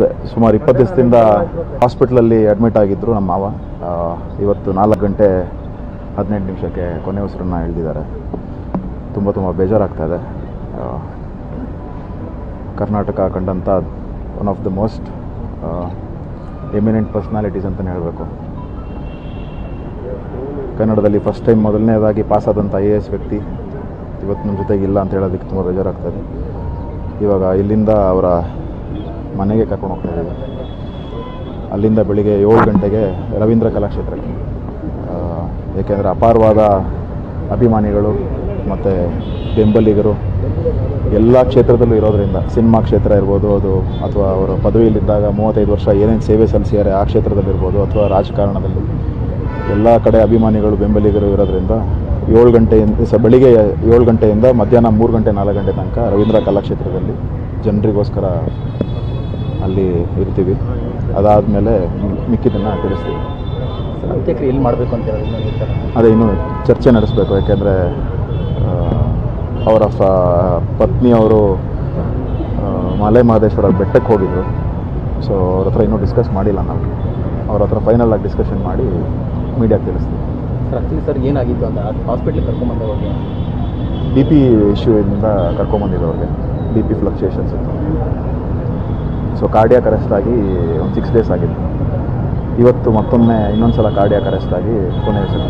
ಅದೇ ಸುಮಾರು ಇಪ್ಪತ್ತು ದಿವಸದಿಂದ ಹಾಸ್ಪಿಟ್ಲಲ್ಲಿ ಅಡ್ಮಿಟ್ ಆಗಿದ್ದರು ನಮ್ಮ ಮಾವ. ಇವತ್ತು ನಾಲ್ಕು ಗಂಟೆ ಹದಿನೆಂಟು ನಿಮಿಷಕ್ಕೆ ಕೊನೆ ಉಸಿರನ್ನು ಎಳೆದಿದ್ದಾರೆ ತುಂಬ ತುಂಬ ಬೇಜಾರಾಗ್ತಾ ಇದೆ. Karnataka ಕಂಡಂಥ one of the most eminent personalities ಅಂತಲೇ ಹೇಳಬೇಕು. ಕನ್ನಡದಲ್ಲಿ ಫಸ್ಟ್ ಟೈಮ್ ಮೊದಲನೇದಾಗಿ ಪಾಸಾದಂಥ ಐ ಎ ಎಸ್ ವ್ಯಕ್ತಿ ಇವತ್ತು ನಮ್ಮ ಜೊತೆಗೆ ಇಲ್ಲ ಅಂತ ಹೇಳೋದಕ್ಕೆ ತುಂಬ ಬೇಜಾರಾಗ್ತದೆ ಇವಾಗ ಇಲ್ಲಿಂದ ಅವರ ಮನೆಗೆ ಕರ್ಕೊಂಡು ಹೋಗ್ತಾ ಇದ್ದೀವಿ. ಅಲ್ಲಿಂದ ಬೆಳಿಗ್ಗೆ ಏಳು ಗಂಟೆಗೆ ರವೀಂದ್ರ ಕಲಾಕ್ಷೇತ್ರಕ್ಕೆ. ಏಕೆಂದರೆ ಅಪಾರವಾದ ಅಭಿಮಾನಿಗಳು ಮತ್ತು ಬೆಂಬಲಿಗರು ಎಲ್ಲ ಕ್ಷೇತ್ರದಲ್ಲೂ ಇರೋದರಿಂದ, ಸಿನಿಮಾ ಕ್ಷೇತ್ರ ಇರ್ಬೋದು, ಅದು ಅಥವಾ ಅವರು ಪದವಿಯಲ್ಲಿದ್ದಾಗ ಮೂವತ್ತೈದು ವರ್ಷ ಏನೇನು ಸೇವೆ ಸಲ್ಲಿಸಿದ್ದಾರೆ ಆ ಕ್ಷೇತ್ರದಲ್ಲಿರ್ಬೋದು ಅಥವಾ ರಾಜಕಾರಣದಲ್ಲಿ, ಎಲ್ಲ ಕಡೆ ಅಭಿಮಾನಿಗಳು, ಬೆಂಬಲಿಗರು ಇರೋದರಿಂದ ಏಳು ಗಂಟೆಯಿಂದ ಸ, ಬೆಳಿಗ್ಗೆ ಏಳು ಗಂಟೆಯಿಂದ ಮಧ್ಯಾಹ್ನ ಮೂರು ಗಂಟೆ ನಾಲ್ಕು ಗಂಟೆ ತನಕ ರವೀಂದ್ರ ಕಲಾಕ್ಷೇತ್ರದಲ್ಲಿ ಜನರಿಗೋಸ್ಕರ ಅಲ್ಲಿ ಇರ್ತೀವಿ. ಅದಾದಮೇಲೆ ಮಿಕ್ಕಿದ್ದನ್ನು ತಿಳಿಸ್ತೀವಿ. ಅಂತ್ಯಕ್ರಿಯೆ ಎಲ್ಲಿ ಮಾಡಬೇಕು ಅಂತ ಅದೇ ಇನ್ನೂ ಚರ್ಚೆ ನಡೆಸಬೇಕು. ಯಾಕೆಂದರೆ ಅವರ ಫ ಪತ್ನಿಯವರು ಮಲೆ ಮಹದೇಶ್ವರ ಬೆಟ್ಟಕ್ಕೆ ಹೋಗಿದ್ರು. ಸೊ ಅವ್ರ ಹತ್ರ ಇನ್ನೂ ಡಿಸ್ಕಸ್ ಮಾಡಿಲ್ಲ ನಾವು. ಅವ್ರ ಹತ್ರ ಫೈನಲ್ ಆಗಿ ಡಿಸ್ಕಷನ್ ಮಾಡಿ ಮೀಡಿಯಾಗೆ ತಿಳಿಸ್ತೀವಿ. ಸರ್ ಆ್ಯಕ್ಚುಲಿ ಸರ್ ಏನಾಗಿತ್ತು ಅಂತ? ಹಾಸ್ಪಿಟ್ಲಿಗೆ ಕರ್ಕೊಂಬಂದವ್ರಿಗೆ ಬಿ ಪಿ ಇಶ್ಯೂ ಕರ್ಕೊಂಬಂದಿದ್ದು ಅವ್ರಿಗೆ. ಬಿ ಪಿ ಫ್ಲಕ್ಚುಯೇಷನ್ಸ್ ಇತ್ತು. ಸೊ ಕಾರ್ಡಿಯಾಕ್ ಅರೆಸ್ಟ್ ಆಗಿ ಒಂದು ಸಿಕ್ಸ್ ಡೇಸ್ ಆಗಿತ್ತು. ಇವತ್ತು ಮತ್ತೊಮ್ಮೆ ಇನ್ನೊಂದು ಸಲ ಕಾರ್ಡಿಯಾಕ್ ಅರೆಸ್ಟ್ ಆಗಿ ಕೊನೆ ಹೆಸರು